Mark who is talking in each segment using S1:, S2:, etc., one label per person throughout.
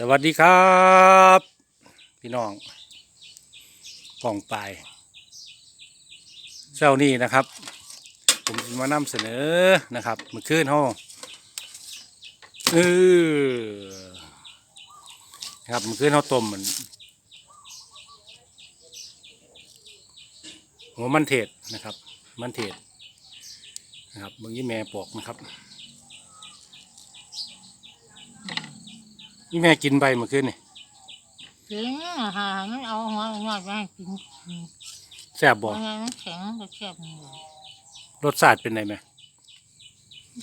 S1: สวัสดีครับ พี่น้องป่องปลายเช้านี้นะครับ ผมจะมานำเสนอนะครับมื่อคืนห้องเออนะครับมื่อคืนเขาต้มมันหัวมันเทศนะครับ มันเทศนะครับเมื่อกี้แม่ปอกนะครับ นี่แม่กินไปเมื่อคืนนี่
S2: กินอาหารมันเอาหัวมันมาให้กิน
S1: แซ่บบ่
S2: เพราะงั้นมันแข็งก็แคบมันอยู่
S1: รสชาติเป็นไงไหม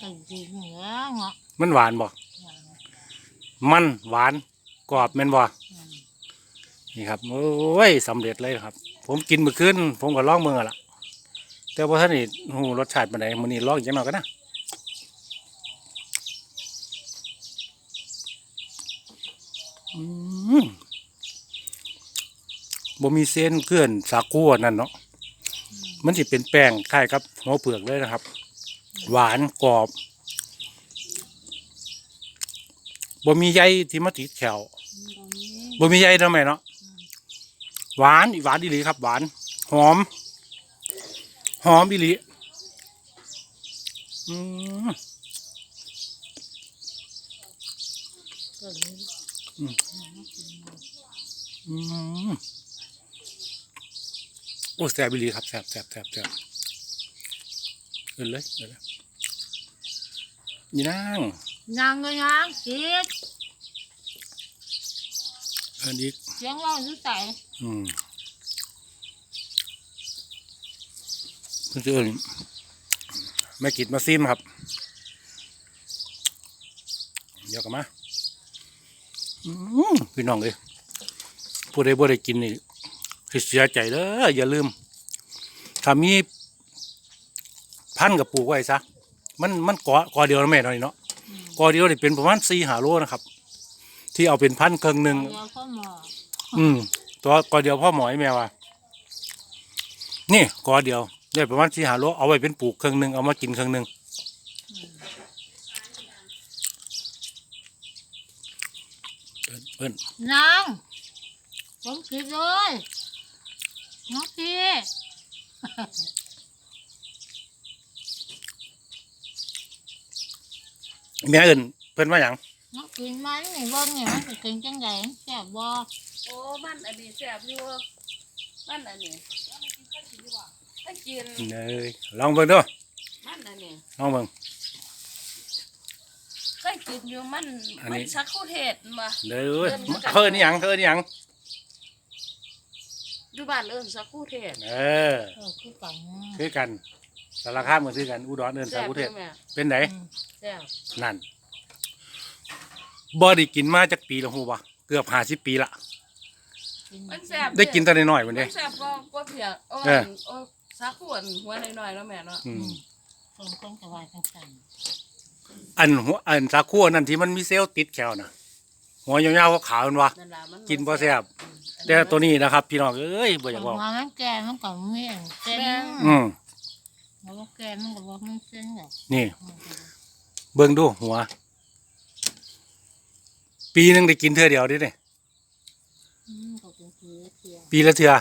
S2: ก็ดีเหนือเงาะ
S1: มันหวานบ่มันหวานกรอบแม่นบ่นี่ครับโอ้ยสำเร็จเลยครับ ผมกินเมื่อคืนผมก็ลองเมืองอะล่ะแต่ว่าท่านนี่หูรสชาติเป็นไงมื้อนี้ลองอีกจังหน่อยกันนะ บ่มีเส้นเกลื่อนสาคูอันนั่นเนาะมันสิเป็นแป้งคล้ายกับหัวเปลือกเลยนะครับ หวานกรอบบ่มีใยที่มาติดแขวบ่มีใยทำไมเนาะหวานอีหวานอีหลีครับ หวาน หอม หอมอีหลีอืม
S2: ก็ดี
S1: อืมโอ้แซ่บอีหลีครับแซ่บแซ่บแซ่บแซ่บเอินเลยเอินเลยนี่นั่ง
S2: นางก็นางกิน
S1: เอินอีก
S2: เสียงเราอยู่ใส่
S1: อืมเพื่อนเอินแม่กิดมาซิมครับ เดี๋ยวกันมาอืมพี่น้องเลยผู้ใดบ่ได้กินนี่ สิเสียใจเด้ออย่าลืมถ้ามีพันธุ์กับปลูกไว้ซะมันมันกอกอเดียวนะแม่หน่อยเนาะกอเดียวนี่เป็นประมาณสี่หาโลนะครับ ที่เอาเป็นพันธุ์เครื่องหนึ่ง
S2: เดี๋ยวเขาหมอ
S1: อืม ตัวกอเดียวพ่อหมอยแม่ว่านี่กอเดียวได้ประมาณสี่หาโลเอาไว้เป็นปลูกเครื่องหนึ่งเอามากินเครื่องหนึ่งเอิ้นเอิ้น
S2: นางผมกินเลย น้องพี่
S1: แม่เอิ้นเพิ่นว่าหยัง
S2: น้องกินมันนี่เบิ่งนี่มันจะกินจังไดแซ่บบ่
S3: โอ้มันอันนี้แซ่บอยู่มันอันนี้ถ้ากิน
S1: เนยลองเบิ่งเด้อ
S3: มันอันนี้
S1: ลองเบิ่ง
S3: เคยกินอยู่มัน
S1: อัน
S3: มั
S1: นี้
S3: นสักคู่เทศมา
S1: เด้อเอ้ยเพิ่นนี่หยังเพิ่นนี่หยัง
S3: อยู่บ้านเอิ้นสักคู่เทศ
S1: เออ
S2: เออคือกัน
S1: คือกันสารคามก็คือกันอุดรเอิ้น
S3: แซ่
S1: สา
S3: บ
S1: วุเท
S3: อ
S1: ศ
S3: ยู่แม่
S1: เป็นได
S2: อืม
S3: แซ่บ
S1: นั่นบ่ได้กินมาจากปีละฮู้บ่เกือบ50 ปีละ
S2: กิน
S3: มันแซ่บ
S1: ได้กินแตอนน้อยๆมัน
S3: มั
S1: เด้
S3: นแซ่บก็ก็เพียงโอ้
S1: เออ
S3: โอ้สักขวดหัวหน่อยๆแล้วแม่เนาะ
S1: อืม
S2: คนคนก็ว่าจังซั่น
S1: อันหัวอันสาคูนั่นที่มันมีเซลล์ติดแขวน่ะ หัวยาวๆขาวๆมันวะ
S3: นั่นล่ะมัน
S1: กินบ่แซ่บแต่ตัวนี้นะครับ พี่น้องเอ้ยบ่อยากบอก
S2: ว่ามันแก่มันก็มีอันเส้น
S1: อืม
S2: แล้วก็แก่มันก็บ่มีเส้นหรอก
S1: นี่ เบิ่งดูหัว ปีหนึงได้กินเทื่อเดียวเดิเนี่ย
S2: อืมก็เป็นคือเทีย
S1: ปีละเทื่อ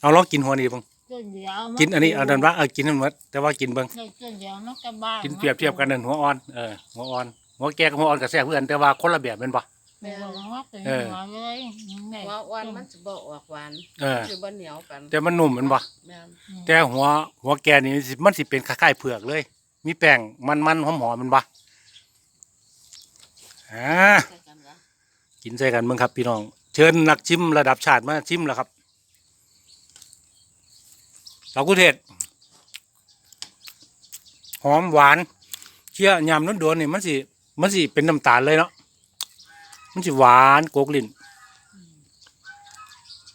S1: เอาลองกินหัวนี่เบิ่ง
S2: เส้นเดียว
S1: กินอันนี้อันนั้นว่าเออกินมันหมดแต่ว่ากินเบิ่ง
S2: เส้นเดียวมันก็บ้า
S1: กินเปรียบเทียบกันนั่นหัวอ่อนเออหัวอ่อน หัวแก่กับหัวอ่อนก็แซ่บเพื่อกันแต่ว่าคนละแบบแม่นบ่
S2: แม่บอกว่าเป็น
S1: เออ
S2: หัวเลยแม่
S3: หัวอ่อนมันสิบ่ออกหวาน
S1: เออ
S3: สิบ่เหนียวกัน
S1: แต่มันนุ่มแม่นบ่
S3: แม่น
S1: แต่หัวหัวแกนี่มันสิมันสิเป็นคล้ายๆเผือกเลย มีแป้งมันๆหอมๆมันบ่อ่า
S3: ใช่กันวะ
S1: กินใส่กันเบิ่งครับพี่น้อง เชิญนักชิมระดับชาติมาชิมแล้วครับสาวกุเทศ หอมหวานเชี่ยยำน้ำโดนนี่มันสิ มันสิเป็นน้ำตาลเลยเนาะมันสิหวานโกกลิ้น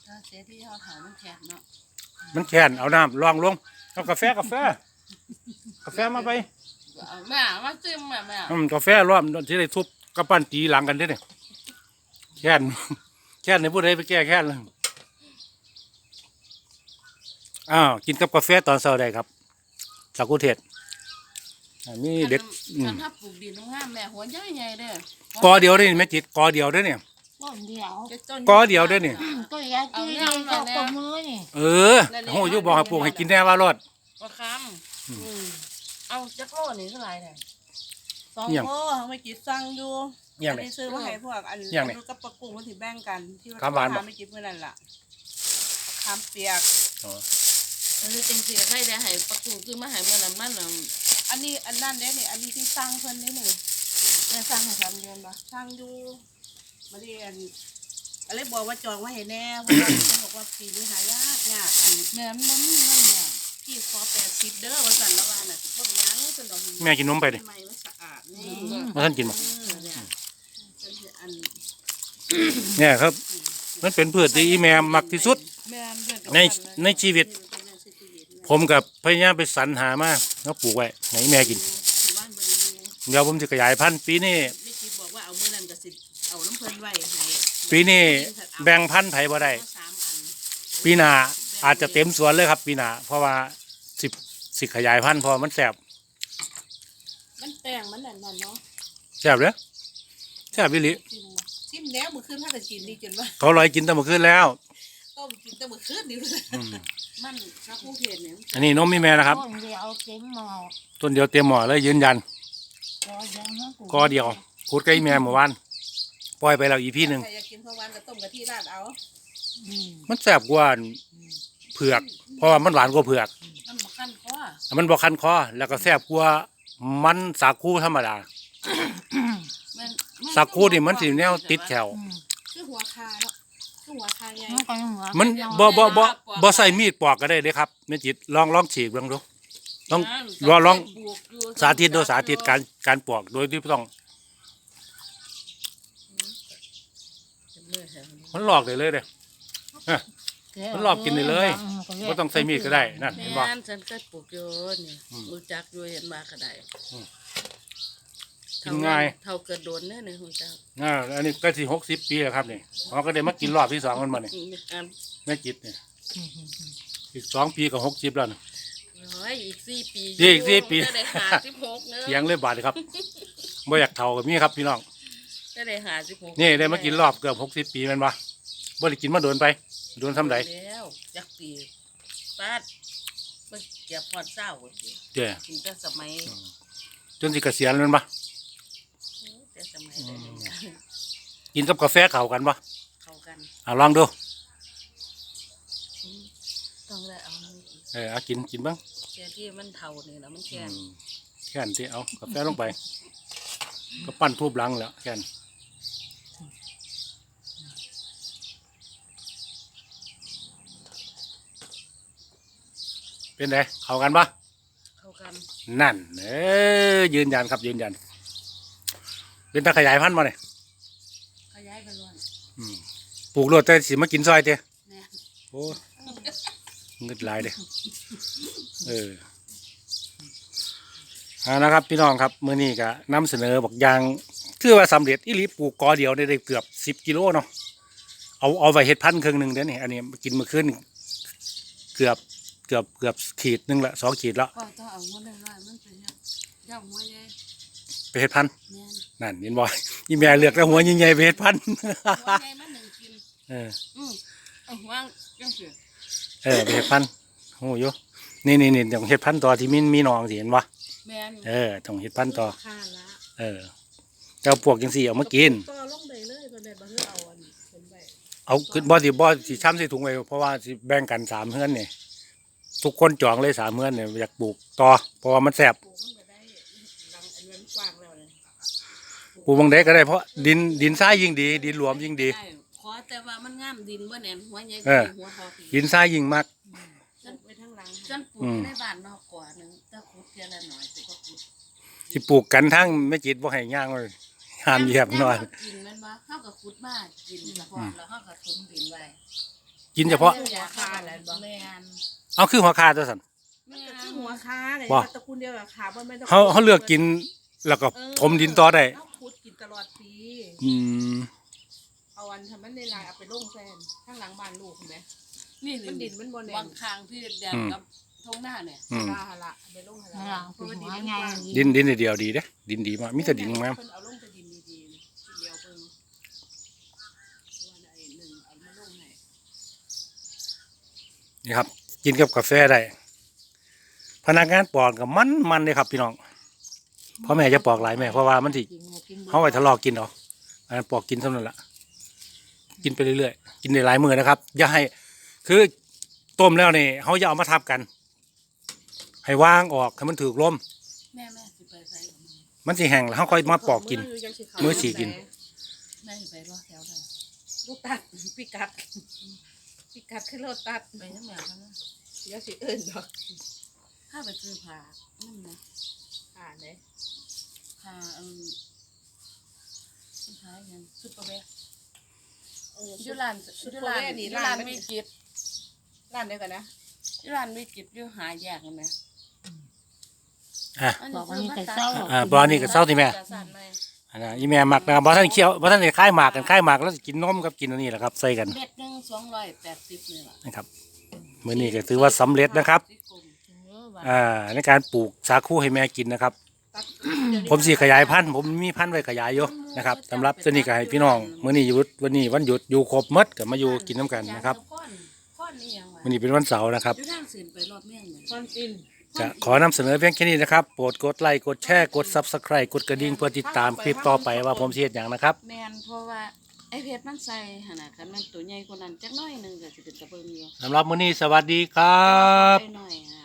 S3: ถ้าเสียที่เฮาถามมันแข็งเนาะ
S1: มันแค้นเอาน้ำลองลงเอากาแฟกาแฟ กาแฟมาไป
S3: เอาแม่มาจิ้มแม่แม่
S1: อืมกาแฟรอบที่ได้ทุบกระปั้นตีหลังกันเด้เนี่ยแค้นแค้นในผู้ใดไปแก้แค้นเลยอ้าวกินกับกาแฟตอนเช้าได้ครับสากุเทศ อันนี้เด็ดอื
S3: คั
S1: ม
S3: นถ้าปลูกดินต้องห้ามแม่หัวใหญ่ใหญ่ๆเด้อก
S1: อเดียวเด้นี่แม่จิตกอเดียวเด้อเนี่ย
S2: ต้นเดียว
S3: จะต้น
S1: กอเดียวเด้อนี่
S2: ก็อยากกินเลยก็กบมือนี่
S1: เออโหอยู่บอกให้ปลูกให้กินแน่ว่ารอด
S3: ประคำอืมเอาจักโลนี่เท่าไหร่เนี่ย
S4: สอง
S1: เอี่ยง
S4: โลเขาไม่กินสั่งอยู่
S1: เอี่ยง
S4: อัน
S1: เลย
S4: นี้ซื้อมาให้พวกอัน
S1: เอี่ยงเลย
S4: อันกับปลากุ้งมันถือแบ่งกันที่
S1: คำหวานบ่
S4: ทไม่กินเมื่อนั้นล่ะคำเปียก
S1: อ๋อ
S3: เออจังสิให้ได้ให้ประกูคือมาให้เมื่อนั้นมันน่ะ
S4: อันนี้อันนั้นเด้นี่อันนี้ที่สั่งเพิ่นนี่นี่
S3: แม่สร้างให้สามเดือนบ่
S4: สั่งอยู่มาดีอันอะไรบอกว่าจองไว้ให้แน่เพราะว่าเพิ่นบอกว่าปีนี้หายากยากอัน
S3: แม่มันบ่มีเลยเนี่ย
S4: พี่ขอแปดสิบเด้อว่าสั่นละว่าน่ะสิบ่เป็นหยังเพิ่นดอกหิน
S1: แม่กินนมไปดิ
S4: ทำไมมันสะอาดนี่
S1: มาท่านกินบ่
S4: เออเนี่ยเพิ่นสิอัน
S1: เนี่ยครับ มันเป็นพืชที่อีแม่มักที่สุด
S4: แม่นเพิ่นก็
S1: ในในชีวิต
S4: เป็นเรื่องชีวิตนะ
S1: ผมกับพยายามไปสรรหามา แล้วปลูกไว้ให้แม่กิน
S4: ถือว่าบ่ได้ดู
S1: เดี๋ยวผมจะขยายพันธุ์ปีนี้
S4: ไม่คิดบอกว่าเอามื้อนั้นก็สิเอาน้ำเพิ่นไว้ให้
S1: ปีนี้แบ่งพันธุ์ไผบ่ได้
S4: สามอัน
S1: ปีหน้าอาจจะเต็มสวนเลยครับ ปีหน้าเพราะว่าสิบสิขยายพันธุ์เพอมันแสบ
S4: มันแป้งมันนั่นน่ะเนาะ
S1: แสบเลยแสบวิลิ
S4: ชิมมาชิมแล้วมื้อคืนถ้าจะกินดีจนว่า
S1: เขาลอยกินตั้งเมื่อคืนแล้ว
S4: ต้มกินแต่มื้อคืนนี่เลย
S1: อืม
S3: มันสักกรุงเทพเนี่ย
S1: อันนี้นมมีแม่นะครับ
S2: ต้นเดียวเต็มหม้อ
S1: ต้นเดียวเตรียมหมอเลยยืนยัน
S2: ก็ยังนะ
S1: กอเดียวพูดกับอีแม่เมื่อวานปล่อยไปแล้วอีพี่หนึ่ง
S4: ใครอยากกินพะวันก็ต้มกะทิราดเอา
S2: อืม
S1: มันแสบกว่าเผือก เพราะว่ามันหวานกว่าเผือก
S3: มันบ่คันคอ
S1: มันบอกคันคอแล้วก็แสบกว่ามันสาคูธรรมดา
S3: แม่นมัน
S1: สาคูนี่มันสิแนวติดแขว
S2: อืม
S4: คือหัวคาเนาะคือ หัวคาใหญ่
S2: มันก็ยังเหลือ
S1: มันบ่บ่บ่บ่ใส่มีดปอกก็ได้เด้ครับแม่จิตลองลองฉีกเบิ่งดูลอง
S3: นั่น
S1: ลองลอง
S3: ปลูกอยู่
S1: สาธิตโดยสาธิตการการปอกโดยที่บ่ต้องมันหลอกได้เลยเด้มันรอบกินได้เลยบ่ต้องใส่มีดก็ได้นั่น
S3: แม่
S1: เห็นบ่
S3: นฉันก็ปลูกอยู่นี่
S1: อืม
S3: รู้จักอยู่เห็นมาก็ได้
S1: อืม
S3: เท่
S1: กินง่าย
S3: เท่าเกิดโดนเนี่ยนี่รู้จัก
S1: อ่าอันนี้ก็สิ60ปีแล้วครับนี่เขาก็ได้มากินรอบที่สองมันมานี่
S3: อัน
S1: แม่จิตนี่อีกสองปีก็60แล้วนะ
S3: โอ้ยอีกสี่ปี
S1: อีกสี่ปี
S3: จะได้หาสิบหกเนอะ
S1: เถียงเลยบาดครับบ่อยากเท่ากับมีครับพี่น้อง
S3: จะได้หาสิบหก
S1: นี่ได้มากินรอบเกือบ60ปีแม่นบ่บ่ได้กินมาโดนไป โดนทำาใด
S3: แล้วจักปีปาดมันเก็บพอดเศร้าหมดสิ
S1: เจ้
S3: ถึงแต่สมัย
S1: จนสิเกษียณแม่นบ่
S3: แต่สมัยใดเนี่ย
S1: กินกับกาแฟเข้ากันบ่
S3: เข้ากัน
S1: อ่าลองดู
S3: ต้องได้เอามืออีก
S1: เออเอากินกินเบ้าง
S3: แค่ที่มันเท่านี่แล้วมันแค่
S1: อืมแค่นที่เอากาแฟลงไป ก็ปั้นทูบหลังแล้วแค่นเป็นไงเข้ากันปะ
S3: เข้ากัน
S1: นั่น เออยืนยันครับยืนยัน เป็นตาขยายพันธุ์มาเนี่ย
S3: ขยายไปล้วน
S1: ปลูกรถแต่สิมากินซอยเจ้
S3: แม่
S1: โอ้เงินหลายเด้เออเอานะครับพี่น้องครับมื้อนี้ก็นำเสนอบอกอยางคือว่าสำเร็จอีหลีปลูกกอเดียวได้ได้เกือบสิบกิโลเนาะเอาเอาไว้เฮ็ดพันธุ์ครึ่งหนึ่งเด้อนี่อันนี้กินเมื่อคืนเกือบเกือบเกือบขีดหนึ่งละสองขีดละ
S3: ก็ต้องเอาหัวน้อยๆมันเป็นย่างหัวใหญ่
S1: ไปเฮ็ดพันธุ์
S3: แม่น
S1: นั่นเห็นบ่อีแม่เลือกแต่หัวใหญ่ๆไปเฮ็ดพันธุ์
S3: หัวใหญ่มันหนึ่งกิน
S1: เออ
S3: อืมเอาวางจังสิ
S1: เออไปเฮ็ดพันธุ์โอ้ยนี่นี่นี่ต้องเฮ็ดพันธุ์ต่อที่มีมีหนองสิเห็นบ่
S3: แม่น
S1: เออต้องเฮ็ดพันธุ์ต่อ
S4: คาละ
S1: เออเจ้าพวกจังสี่เอามากิน
S4: ต่อลงได้เลยบ่ได้บ่คือเอาอันเป็นใบ
S1: เอาขึ้นบ่สิบ่สิช้ำสิถุงไว้เพราะว่าสิแบ่งกันสามเฮือนนี่ทุกคนจองเลยสามเฮือนเนี่ยอยากปลูกต่อเพราะว่ามันแสบ
S4: ปลูกมันก็ได้ดังอันนั้นกว้างแล้วเลย
S1: ปลูกบางใดก็ได้เพราะดินดินทรายยิ่งดี ดินหลวมยิ่งดี
S3: ใช่ขอแต่ว่ามันงามดินบ่แน่นหัวใหญ่
S1: เออ
S3: หัวทอปี
S1: ดินทรายยิ่งมาก
S4: ฉันไว้ทั้งหลัง
S3: ฉันปลู
S1: อื
S3: ก
S1: ม
S3: ในบ้านนอกกว่าหนึงแต่ขุดเทียละหน่อยสิก็ขุด
S1: สิปลูกกันทั้งไม่จิตบ่ให้ย่างเลยห้ามเหยียบหน่อย
S3: แต่ว่ากินแมันว่าเฮาก็ขุดมากินเฉพาะแล้วเฮาก็ถมดินไว้
S1: กินเฉพาะ
S3: หัวคาแหละบ่แม่น
S1: เอาคือหัวคาตัวสัน
S3: แม่
S4: คือนหัวคาไง
S1: ว่า
S4: ตระกูลเดียวกับขาบ่แม่นตระ
S1: เขาเขาเลือกกินแล้วก็ถมดินต่อได้
S4: เอา ขุดกินตลอดปี
S1: อืม
S4: เอาอันทำมันในลายเอาไปลงแซนข้างหลังบ้านลูกเห็นไหม
S3: นี่
S4: มันดินมันบ่แน่น
S3: บางครั้งที่แดงกับทงหน้าเนี่ย
S1: อืม
S4: ลาหละไปลงห
S2: ไม่
S4: ละ
S2: ล่ะคือหัวใหญ่
S1: ดินดินเดียวดีเด้ดินดีมากมีแต่ดินงาม
S4: เพิ่นเอาลงไปดินดีๆทีเดียวเพิ่นเพราะว่าไอ้หนึ่งเอามาลงให้
S1: นี่ครับ กินกับกาแฟได้ พนักงานปอกกับมันมันเลยครับพี่น้อง พ่อแม่จะปอกหลายแม่เพราะว่ามันสิ
S2: กินเนี่ยกิน
S1: เขาไว้ทะเลาะกินเอาอันนั้นปอกกินเท่านั้นละกินไปเรื่อยๆกินในหลายมือนะครับอย่าให้ คือต้มแล้วนี่เขาจะเอามาทับกัน ให้วางออกให้มันถือลม
S3: แม่แม่สิไปใส่กับมึง
S1: มันสิแห้งแล้วเขาค่อยมาปอกกิน มื้อสิกิน
S3: แม่สิไปรอแถวใด
S4: ลูกตัดพิกัดพิกัดขึ้นรถตัด
S3: ไปยังแม่กันนะ
S4: เดี๋ยวสิเอิ้นดอก
S3: ถ้าไปซื้อผ้านั่นนะ
S4: อ่าเด้
S3: ผ้าเอืมขายยังซุปเปอร์แบก
S4: เออ
S3: อยู่ร้านอยู่ร้านอยู่ร้านมีจิต
S4: ร้านเดียวกันนะ
S3: อยู่ร้านมีจิตอยู่หาแยกกันไหม
S1: อะ
S2: บอกว่านี่แต่เศร้า
S1: อ่าบอนี่ก็เศร้าที่แม่
S3: จะสั่นไหม
S1: อันนั้นอีแม่หมักนะครับบอท่านเคี้ยวบอท่านได้ค่ายหมากกันค่ายหมากแล้วสิกินนมกับกินอันนี้แหละครับใส่กัน
S3: เม็ดหนึ่งสองร้อยแปดสิบนี่แหละ
S1: นะครับมื้อนี้ก็ถือว่าสำเร็จนะครับ อ่าในการปลูกสาคูให้แม่กินนะครับ
S4: ตัด
S1: ผมสิขยายพันธุ์ผมมีพันธุ์ไว้ขยายอยู่นะครับสำหรับตัวนี้ก็ให้พี่น้องมื้อนี้หยุดวันนี้วันหยุดอยู่ครบหมดก็มาอยู่กินน้ำกันนะครับ
S3: ข้อนข้อนนี่ยังไง
S1: มื้อนี้เป็นวันเสาร์นะครับ
S3: อยู่ทางสืนไปรอบเมี่ยงเนี่ย
S4: คอนจิน
S1: จะขอนำเสนอเพียงแค่นี้นะครับ โปรดกดไลค์ กดแชร์ กด Subscribe กดกระดิ่งเพื่อติดตามคลิปต่อไปว่าผมสิเฮ็ดหยังนะครับ
S3: แมนเพราะว่าไอ้เพชรมันใส่ขนาดกันมันตัวใหญ่กว่านั้นจักหน้อยหนึงก็สิเป็นตะเบิงอยู่
S1: สำหรับมื้อนี้สวัสดีครับ
S3: ไปหน่อยฮะ